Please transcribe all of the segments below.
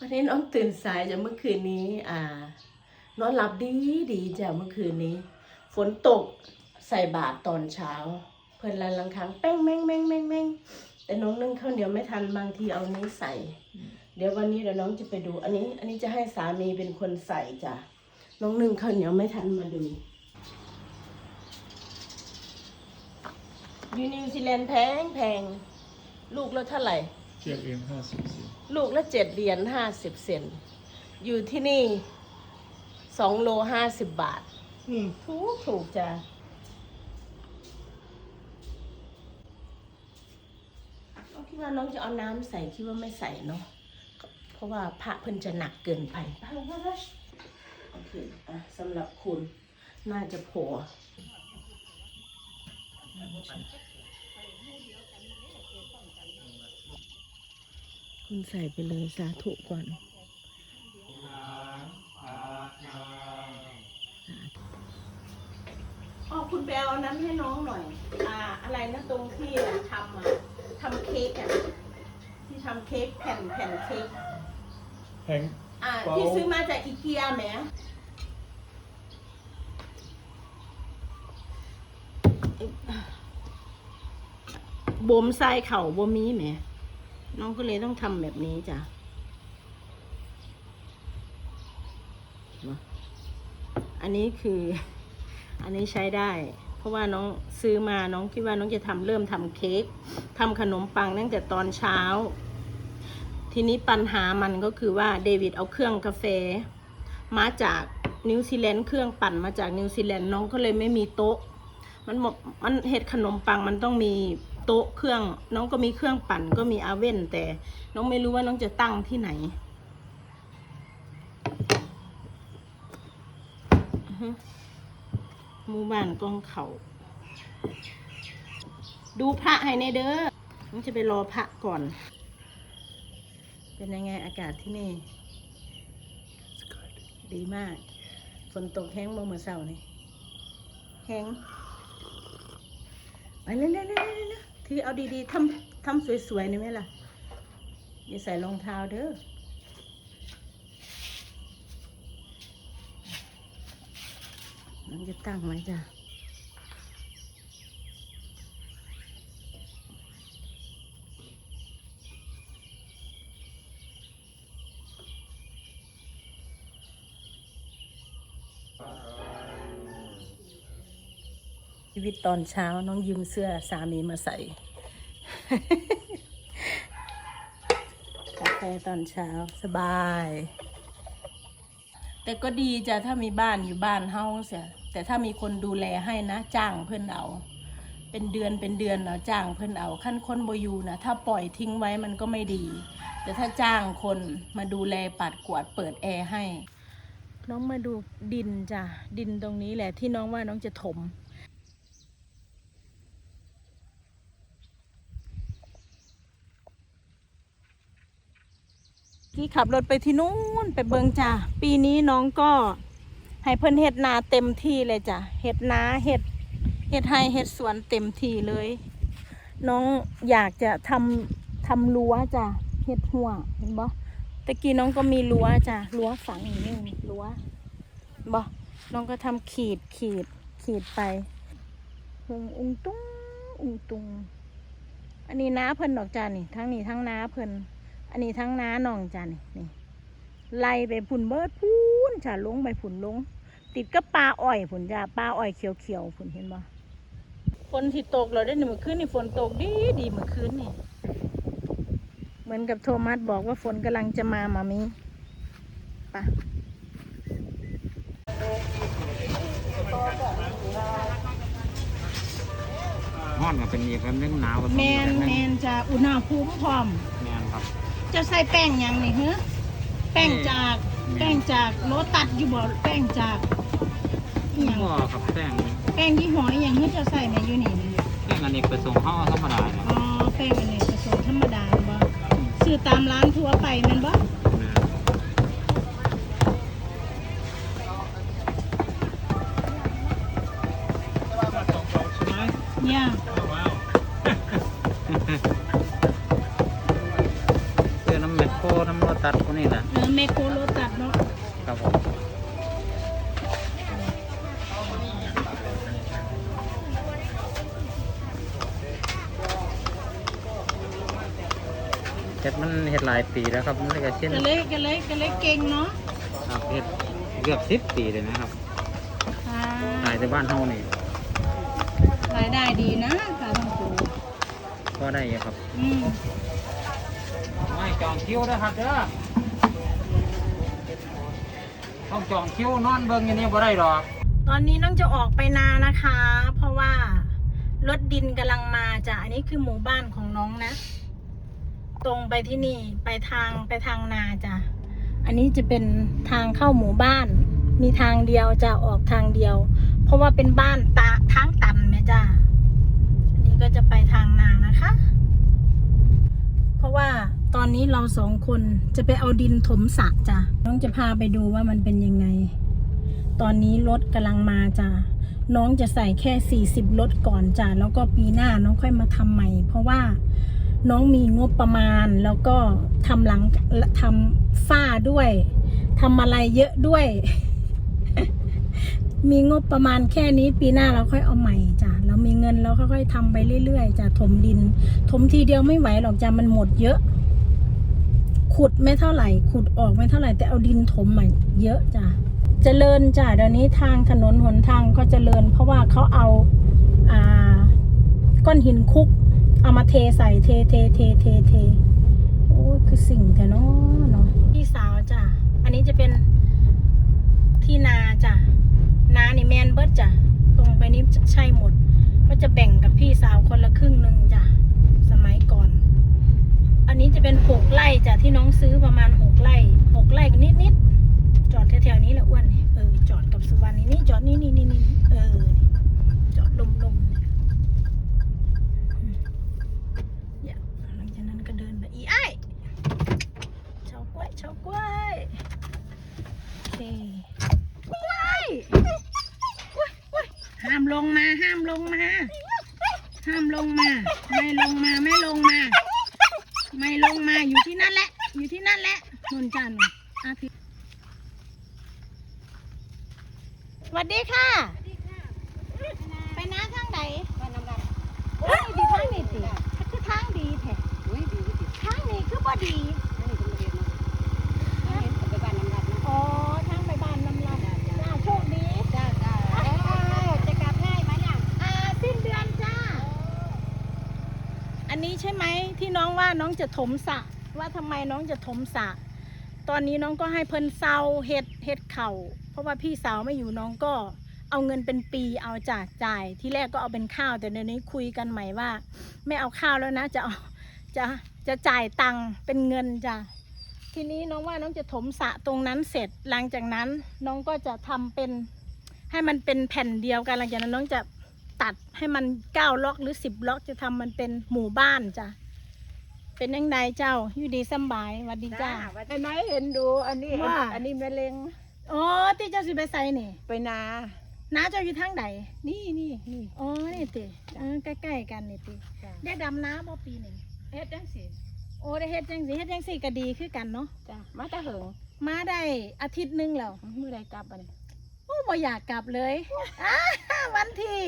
วันนี้น้องตื่นสายจากเมื่อคืนนี้ อ่านอนหลับดีดีจ้ะเมื่อคืนนี้ ฝนตกใส่บาตรตอนเช้า เพิ่นละลังครั้งแป้งแม่งแม่งแม่งแม่งแต่น้องนึ่งข้าวเหนียวไม่ทันบางทีเอานี้ใส่ เดี๋ยววันนี้เดี๋ยวน้องจะไปดู อันนี้ อันนี้จะให้สามีเป็นคนใส่จ้ะน้องนึ่งข้าวเหนียวไม่ทันมาดูยูนิวซีแลนด์แพงแพงลูกละเท่าไหร่เทียบเองห้าสิบสี่ ลูกละเจ็ดเหรียญห้าสิบเซนอยู่ที่นี่สองโลห้าสิบบาท อืมถูกถูกจ้ะน้องคิดว่าน้องจะเอาน้ำใส่คิดว่าไม่ใส่เนาะเพราะว่าพระเพิ่นจะหนักเกินไปโอเคอะสำหรับคุณน่าจะพอ คุณใส่ไปเลยสาธุก่อนอ๋อคุณไปเอานั้นให้น้องหน่อย อ่า อะไรนะตรงที่อะทำอะทำเค้กอะที่ทำเค้กแผ่นแผ่นเค้กแพงอ่าเปล่าที่ซื้อมาจากอีเกียแหมบ่มทรายเข่าบ่มีแหม น้องก็เลยต้องทำแบบนี้จ้ะอันนี้คือ อันนี้ใช้ได้ เพราะว่าน้องซื้อมาน้องคิดว่าน้องจะทำเริ่มทำเค้กทำขนมปังตั้งแต่ตอนเช้า ทีนี้ปัญหามันก็คือว่าเดวิดเอาเครื่องกาแฟ มาจากนิวซีแลนด์เครื่องปั่นมาจากนิวซีแลนด์น้องก็เลยไม่มีโต๊ะ มันบอกมันเห็ดขนมปังมันต้องมี โต๊ะเครื่อง น้องก็มีเครื่องปั่นก็มีอาเว่นแต่ น้องไม่รู้ว่าน้องจะตั้งที่ไหนหมู่บ้านกองเขา ดูพระให้ในเด้อน้องจะไปรอพระก่อน เป็นยังไงอากาศที่นี่ ดีมาก ฝนตกแห้งเมื่อเมื่อเช้านี่แห้งไปเร็วๆๆๆ ที่เอาดีๆทำทำสวยๆนี่ไหมล่ะอย่าใส่รองเท้าเด้อน้องจะตั้งไว้จ้ะ ชีวิตตอนเช้าน้องยืมเสื้อสามีมาใส่กาแฟตอนเช้าสบาย แต่ก็ดีจ้ะถ้ามีบ้านอยู่บ้านเฮาเสียแต่ถ้ามีคนดูแลให้นะจ้างเพื่อนเอา เป็นเดือนเป็นเดือนเนาะจ้างเพื่อนเอาขั้นคนบอยู่นะถ้าปล่อยทิ้งไว้มันก็ไม่ดี แต่ถ้าจ้างคนมาดูแลปัดกวาดเปิดแอร์ให้ น้องมาดูดินจ้ะดินตรงนี้แหละที่น้องว่าน้องจะถม ที่ขับรถไปที่นู้นไปเบิงจ้ะ ปีนี้น้องก็ให้เพิ่นเฮ็ดนาเต็มที่เลยจ้ะเฮ็ดนาเฮ็ดเฮ็ดให้เฮ็ดสวนเต็มที่เลย น้องอยากจะทำทำรั้วจ้ะเฮ็ดหัวเห็นบ่ตะกี้น้องก็มีรั้วจ้ะรั้วฝังอย่นี้รั้วบ่น้องก็ทำขีดขีดขีดไปหงอุงตุ้งอุงตุงอันนี้น้าเพิ่นดอกจ้านี่ทั้งนี้ทั้งน้าเพิ่น อันนี้ทั้งน้าน้องจ้านี่นี่ไล่ไปผุนเบิดพูนจ้าลงไปผุนลง ติดกับปลาอ้อยผุนจ้าปลาอ้อยเขียวเขียวๆผุนเห็นบ่ฝนที่ตกเราได้หนึ่งเมื่อคืนนี่ฝนตกดีดีเมื่อคืนนี่ เหมือนกับโทมัสบอกว่าฝนกำลังจะมามามีไปะห้อนก็เป็นอีกแบบนึงหนาวก็แมเป็นอีกนแบบแมนึงนจะอุณหภูมิพร้อมแมนครับ จะใส่แป้งหยังนี่ฮะแป้งจากแป้งจากโลตัดอยู่บ่แป้งจากอหยังก็ครับแป้งแป้งยี่ห้ออหยังที่จะใส่ในอยู่นี่นี่แป้งอันนี้ประสงค์ห่อธรรมดาเนี่ยอ๋อแป้งอันนี้ผสมธรรมดาบ่ซื้อตามร้านทั่วไปแมันบ่แม่นเนี่ย เสื้อน้ำแมคโครน้ำรถตัดคนนี้แหละเออแมคโครรถตัดเนาะครับผมเฮ็ดมันเฮ็ดหลายปีแล้วครับมันก็เช่นก็เลยก็เลยก็เลยเก่งเนาะครับเฮ็ดเกือบสิบปีเลยนะครับอ่าขายในบ้านเฮานี่รายได้ดีนะค่ะท่านครูก็ได้อยู่ครับ อืมไม่ จองคิวนะครับเด้อต้องจองคิวนอนเบิ่งอย่างนี้บ่ได้หรอกตอนนี้น้องจะออกไปนานะคะ เพราะว่ารถดินกำลังมาจ้ะอันนี้คือหมู่บ้านของน้องนะ ตรงไปที่นี่ไปทางไปทางนาจ้ะอันนี้จะเป็นทางเข้าหมู่บ้าน มีทางเดียวจะออกทางเดียว เพราะว่าเป็นบ้านตาทางตันไหมจ้ะอันนี้ก็จะไปทางนานะคะ เพราะว่า ตอนนี้เราสองคนจะไปเอาดินถมสระจ้ะน้องจะพาไปดูว่ามันเป็นยังไง ตอนนี้รถกำลังมาจ้ะน้องจะใส่แค่ 40รถก่อนจ้ะแล้วก็ปีหน้าน้องค่อยมาทำใหม่ เพราะว่าน้องมีงบประมาณแล้วก็ทำหลังทำฝ้าด้วยทำอะไรเยอะด้วย มีงบประมาณแค่นี้ปีหน้าเราค่อยเอาใหม่จ้ะเรามีเงินเราค่อยๆทำไปเรื่อยๆจ้ะถมดิน ถมทีเดียวไม่ไหวหรอกจ้ะมันหมดเยอะ ขุดไม่เท่าไหร่ ขุดออกไม่เท่าไหร่แต่เอาดินถมใหม่เยอะจ้ะเจริญจ้ะเดี๋ยวนี้ทางถนนหนทางก็เจริญ เพราะว่าเขาเอาอ่าก้อนหินคุก เอามาเทใส่เทเทเทเทเทโอ้ยคือสิ่งแต่เนาะเนาะพี่สาวจ้ะอันนี้จะเป็นที่นาจ้ะนานี่แมนเบิร์ดจ้ะตรงไปนี้ใช่หมด ก็จะแบ่งกับพี่สาวคนละครึ่งหนึ่งจ้ะสมัยก่อน อันนี้จะ เป็นหกไร่จ้ะที่น้องซื้อประมาณหกไร่หกไร่นิดนิดๆจอดแถวๆนี้แหละอ้วนเออจอดกับสุวรรณนี่นี่จอดนี่นี่นี่นี่เออจอดลมลมเนี่ยหลังจากนั้นก็เดินไปอีไอ้ายเฉากล้วยเฉากล้วยโอเคกล้วยกล้วยกล้วยห้ามลงมาห้ามลงมา ห้ามลงมา ไม่ลงมาไม่ลงมา ไม่ลงมาอยู่ที่นั่นแหละ อยู่ที่นั่นแหละนนจันทร์อาทิตย์สวัสดีค่ะ ไปน้าทางไหนโอ้ยดีทางนี้ติคือทางดีแท้ทางนี้คือบ่ดีอ๋อทางไปบ้านน้ำลายจ้าโชคดีอ่าสิ้นเดือนจ้า อันนี้ใช่ไหม ที่น้องว่าน้องจะถมสะว่าทำไมน้องจะถมสะตอนนี้น้องก็ให้เพิ่นเซาเฮ็ดเฮ็ดเข่า เพราะว่าพี่สาวไม่อยู่น้องก็เอาเงินเป็นปีเอาจ่าจ่ายที่แรกก็เอาเป็นข้าว แต่เดี๋ยวนี้คุยกันใหม่ว่า ไม่เอาข้าวแล้วนะจะเอาจะจะจ่ายตังค์เป็นเงินจ้ะทีนี้น้องว่าน้องจะถมสะตรงนั้นเสร็จหลังจากนั้นน้องก็จะทำเป็นให้มันเป็นแผ่นเดียวกันหลังจากนั้นน้องจะตัดให้มันเก้าล็อกหรือสิบล็อกจะทำมันเป็นหมู่บ้านจ้ะ เป็นยังไงเจ้าอยู่ดีสำบายหวัดดีจ้าไอ้น้อยเห็นดูอันนี้ว่า อันนี้แม่เล็งอ๋อที่เจ้าสิไปใส่นี่ไปนา น้าเจ้าอยู่ทางใดนี่นี่นี่อ๋อนี่ติเออใกล้ๆกันนี่ติได้ดำน้ำบ่ปีหนึ่งเฮ็ดจังสิโอ้ได้เฮ็ดจังสิเฮ็ดจังสิก็ดีคือกันเนาะจ้ะมาแตะเหิงมาได้อาทิตย์หนึงแล้วมื้อใดกลับอันนี้โอ้บ่อยากกลับเลยอ้าวันที่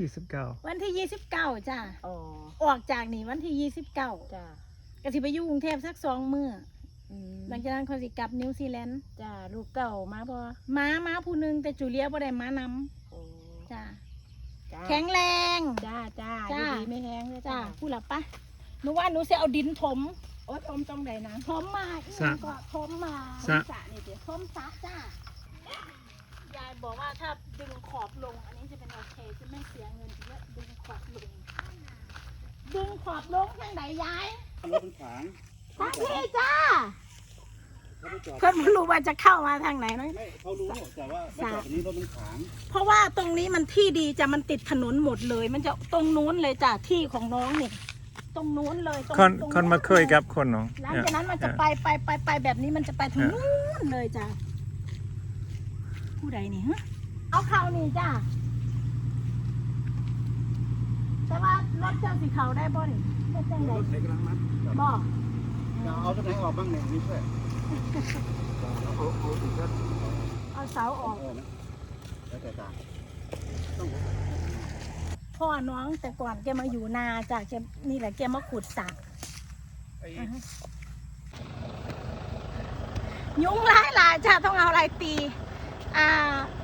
ยี่สิบเก้าวันที่ยี่สิบเก้าจ้ะอ๋อออกจากนี่วันที่ยี่สิบเก้าจ้ะ ก็สิไปอยู่กรุงเทพสักสองมื้ออืมหลังจากนั้นเขาสิกลับนิวซีแลนด์จ้ะลูกเก่ามาบ่ม้าม้าผู้หนึงแต่จูเลียบ่ได้ม้านโอ้ำจ้าจ้ะแข็งแรง จ้าจ้าจ้า อยู่ดีไม่แห้งเลยจ้าจ้าผู้หลับปะหนูว่าหนูจะเอาดินถมโอ้ยอมตรงใดนะถมมาอีกอย่างก็ถมมาสระสระนี่เดี๋ยวถมสระจ้ายายบอกว่าถ้าดึงขอบลง อันนี้จะเป็นโอเคจะไม่เสียเงินเยอะดึงขอบลง ดึงขอบลงทางไหนยายรถมันขวางทางนี้จ้าเพิ่นไม่รู้ว่าจะเข้ามาทางไหนเนอะไม่เขารู้แต่ว่าไม่จอดตรงนี้รถมันขวางเพราะว่าตรงนี้มันที่ดีจะมันติดถนนหมดเลย มันจะตรงนู้นเลยจ้ะที่ของน้องนี่ตรงนู้นเลยตรงคนตรงคนมาเคยกับคนเนาะหลังจากนั้นมันจะไปไปไปไปแบบนี้มันจะไปถึงนู้นเลยจ้ะผู้ใดนี่ฮะเอาเขานี่จ้ะ แต่ว่ารถเจ้าสีเขาได้บ่นี่รถจังไดรถใช้กำลังมัดบ่อืเอาตัวไหนออกบ้างเนี่ยนี่ช่วยเอาเอาเอาถึงจะเอาเสาออกเออนะแล้วแต่ต่างพ่อน้องแต่ก่อนแกมาอยู่นาจากแกนี่แหละแกมาขุดสระไอ้ยุงร้ายหลายจ้ะต้องเอาอะไรตี อ่า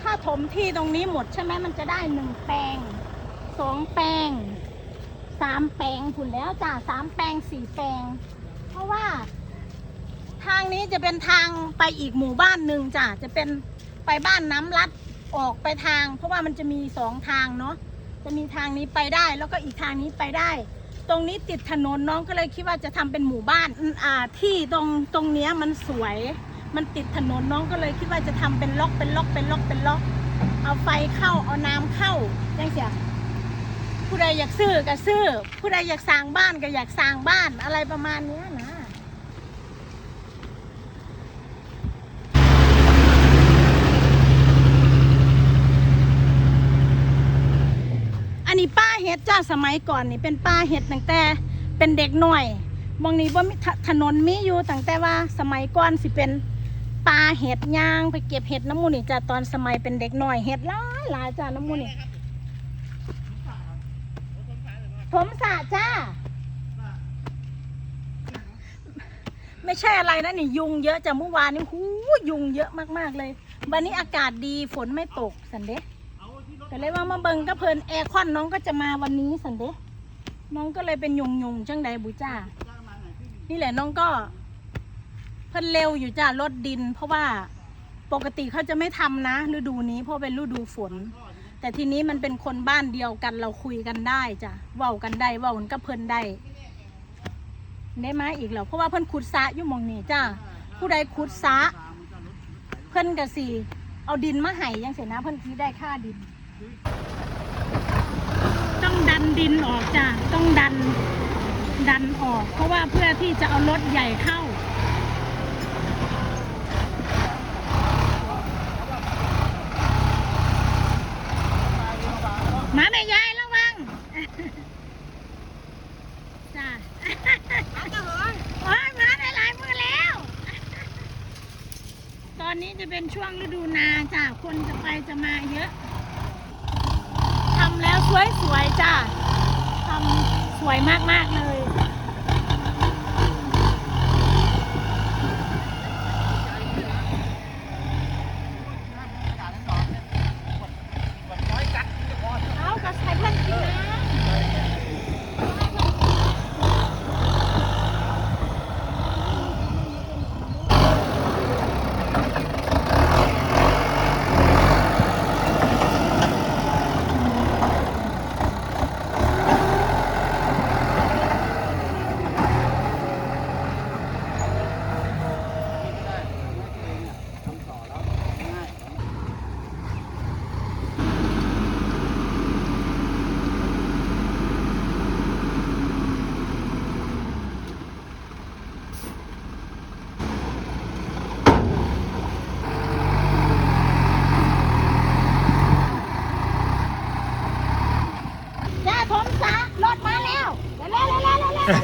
ถ้าถมที่ตรงนี้หมดใช่ไหมมันจะได้หนึ่งแปลง สองแปลงสามแปลงผุนแล้วจ้ะสามแปลงสี่แปลง เพราะว่า ทางนี้จะเป็นทางไปอีกหมู่บ้านหนึ่งจ้ะจะเป็นไปบ้านน้ำลัดออกไปทาง เพราะว่ามันจะมีสองทางเนาะจะมีทางนี้ไปได้แล้วก็อีกทางนี้ไปได้ ตรงนี้ติดถนนน้องก็เลยคิดว่าจะทำเป็นหมู่บ้านอ่าที่ตรงตรงเนี้ยมันสวย มันติดถนนน้องก็เลยคิดว่าจะทำเป็นล็อกเป็นล็อกเป็นล็อกเป็นล็อก เอาไฟเข้าเอาน้ำเข้าจังเสีย ผู้ใดอยากซื้อก็ซื้อ ผู้ใดอยากสร้างบ้านก็อยากสร้างบ้านอะไรประมาณเนี้ยนะอันนี้ป้าเฮ็ดจ้าสมัยก่อนนี่เป็นป้าเฮ็ดตั้งแต่เป็นเด็กหน่อยมองนี้ว่ามีถนนมีอยู่ตั้งแต่ว่าสมัยก่อนสิเป็นป้าเห็ดย่างไปเก็บเห็ดน้ำมูนี่จ้าตอนสมัยเป็นเด็กหน่อยเห็ดหลายหลายจ้าน้ำมูนี่ ผมสระจ้า ไม่ใช่อะไรนะนี่ยุงเยอะจ้ะเมื่อวานนี้หูยุงเยอะมากๆเลย วันนี้อากาศดีฝนไม่ตกสันเดะก็เลยว่ามาเบิงก็เพลินแอร์คอนน้องก็จะมาวันนี้สันเดะน้องก็เลยเป็นยุงยุงๆจังใดบุจ้า นี่แหละน้องก็ เพิ่นเร็วอยู่จ้ารถดิน เพราะว่าปกติเขาจะไม่ทำนะฤดูนี้เพราะเป็นฤดูฝน แต่ทีนี้มันเป็นคนบ้านเดียวกันเราคุยกันได้จ้ะเว้ากันได้เว้ากันก็เพิ่นได้ได้มาอีกแล้วเพราะว่าเพิ่นขุดสระอยู่หมองนี้จ้าผู้ใดขุดสระเพิ่นก็สิเอาดินมาให้ยังเสียนะเพิ่นสิได้ค่าดิน ต้องดันดินออกจ้ะต้องดันดันออก เพราะว่าเพื่อที่จะเอารถใหญ่เข้า มาแม่ยายระวังจ้ะโอ้ยมาได้หลายมือแล้ว ตอนนี้จะเป็นช่วงฤดูนาจ้าคนจะไปจะมาเยอะทำแล้วสวยๆจ้าทำสวยมากๆเลย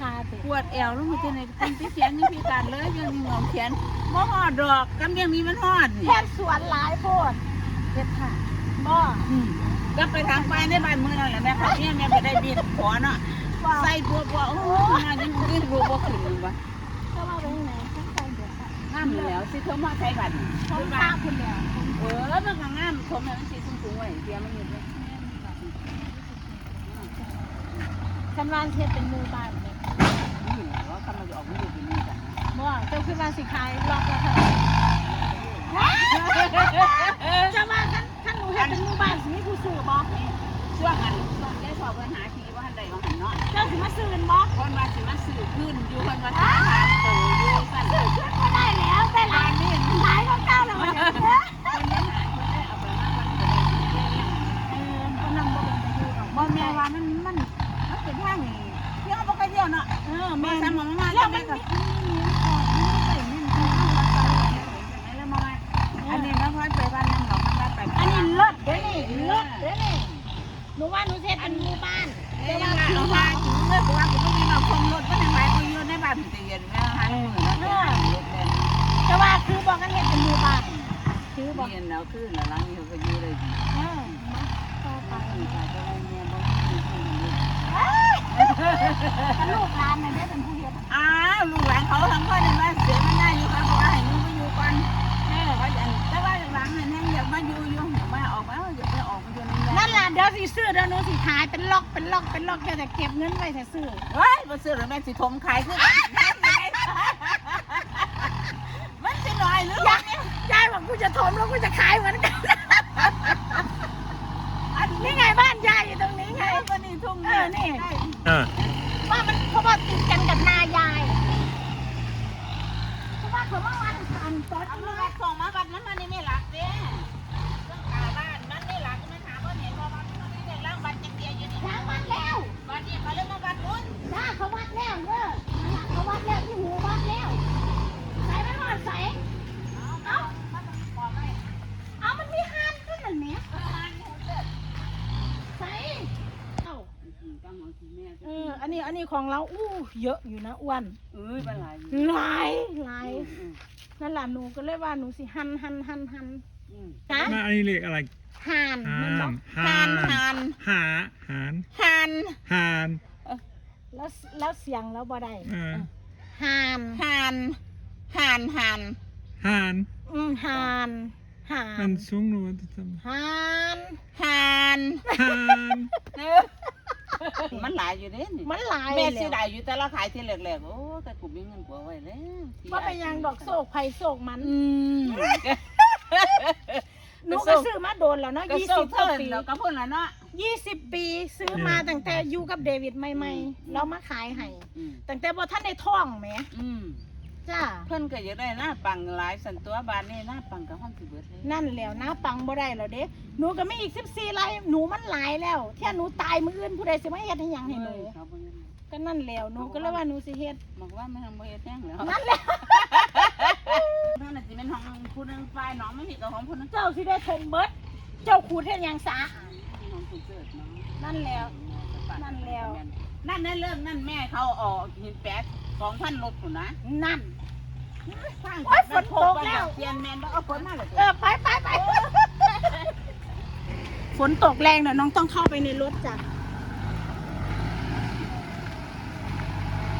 ปวดขาติปวดแอวแล้วมันจะในตั้งที่เขียนนี่พิการเลยยังมีหงอมเขียนบ่หอดดอกกำยังมีมันหอดนี่แค่สวนหลายโพดเด็ดค่ะบ่อืมก็ไปทางไปในบ้านเมืองนั่นแหละแม่ครับเนี่ยแม่ไปได้บินขอเนาะบ่ใส่บัวบัวโอ้ยงานยังยืดบัวบัวขึ้นเลยวะก็ว่าไปไหนข้างใต้เด็ดค่ะงามอยู่แล้วสิเธอมาใช้บัตรท้องฟ้าคุณแล้วเออมันก็งามชมแล้วมันสีสูงสูงไว้เดียวมันอยู่ด้วยฉันวานเทศเป็นหมือบ้านเนี่ย นี่ว่าคำมันจะ ออกมาอยู่ที่นี่กันนะบ่เจ้าคือว่าสิขายล็อกแล้วค่ะจะว่าท่านท่านหนูเฮ็ดเป็นหมู่บ้านสิมีผู้ซื้อบ่ช่วงนั้นช่วงได้พอเพิ่นหาทีว่าหันใดว่าหันเนาะเจ้าสิมาซื้อกันบ่คนว่าสิมาซื้อขึ้นอยู่คนว่าถามหาโตอ ว่าหนูเฮ็ดเป็นหมู่บ้านเอ้ยยังว่าเอาว่าถึงเมื่อกูว่ากูต้องมีมาคงรถก็ยังไงกูอยู่ในบ้านตีเย็นแม่หันมือแล้วก็รถเดินแต่ว่าคือบอกกันเฮ็ดเป็นหมู่บ้านคือบอกเย็นแล้วขึ้นแล้วหลังนี้เขาก็อยู่เลยเออมาต่อไปไปไปก็เลยเมียบ่มีที่อยู่ถ้าลูกหลานน่ะได้เป็นผู้เฮ็ดอ้าวลูกหลานเขาทั้งคนยังว่าเสียมันได้อยู่เขาบอกว่าให้มึงไปอยู่ก่อนเออเขาอย่างแต่ว่าหลังนั้นยังอยากมาอยู่อยู่อยากมาออกมาอยากไปออกมาอยู่ในนั่นล่ะเดี๋ยวสิซื้อเดี๋ยวหนูสิขายเป็นล็อกเป็นล็อกเป็นล็อกเดี๋ยวจะเก็บเงินไว้ถ้าซื้อเฮ้ยมาซื้อหรือแม่สิทมขายคือมันสิหน่อยหรือยายยายบอกกูจะถมแล้วกูจะขายเหมือนกันอันนี้นี่ไงบ้านยายอยู่ตรงนี้ไงไงก็นี่ทุ่งอ่าว่ามันเพราะว่าติดกันกับนายายเพราะว่าเขามาวันอันตอนเอานี้มาส่งมาบัดนั้นมันนี่ไม่หลักเด้ แล้วเด้อเขาวัดแล้วที่หูวัดแล้วใส่ไม่หมดใส่เอ้าเอามันมีหันขึ้นนั่นแหมใส่เอ้าเอออันนี้อันนี้ของเราอู้เยอะอยู่นะอ้วนเอ้ยเป็นไรหลายหลายนั่นแหละหนูก็เลยว่าหนูสิหันหันหันหันจ้ามาอันนี้เรียกอะไรหันหามันบอนกหานหานหาหานหันหาน แล้วแล้วเสียงแล้วบ่ได้เออหันหันหันหันหานอืมหันหัมันนสูงหนูจะทหันหันำหานมันหลายอยู่เด้นี่มันหลายแม่แล้สิวได้อยู่แต่ละขายที่แรกๆโอ้แต่กูมีเงินกว่าไว้แล้วว่าเป็นหยังดอกโศกไผ่โศกมันอืม หนูก็ซื้อมาโดนแล้วเนาะก็ยี่ส่สิงบเพิ่นปีแล้วก็เพิ่นล่ะเนาะยี่สิบปีซื้อมาตั้งแต่อยู่กับเดวิดใหม่อืมๆแล้วมาขายให้อืมตั้งแต่บ่ท่านได้ท่องแหมอืมจ้าเพิ่นก็อยากได้หน้าปังหลายสันตัวบานนี่หน้าปังกับห้องสิเบิดเลยนั่นแล้วนะปังบ่ได้แล้วเด้หนูก็ไม่อีกสิบสี่ไรหนูมันหลายแล้วเที่ยหนูตายมื้ออื่นผู้ใดสิมาเฮ็ดให้หยังให้หนู เขาบ่ยัง ก็นั่นแล้วหนูก็เลยว่าหนูสิเฮ็ดบอกว่าไม่ทำบ่เฮ็ดแจ้งแล้วนั่นแหละนั่นน่ะสิเป็นของผู้หนึงฝ่ายน้องไม่ผิดกับของผู้หนึงเจ้าสิได้ทงเบิดเจ้าขูดเฮ็ดหยังซะน้องผู้เกิดเนาะนั่นแล้วนั่นแล้วนั่นนั่นเริ่มนั่นแม่เขาออกหินแปดสองพันลบอยู่นะนั่นสร้างโอ๊ยฝนตกแล้วเทียนแมนบ่เอาฝนมาเลยเออไปไปไปฝนตกแรงเดี๋ยวน้องต้องเข้าไปในรถจ้ะ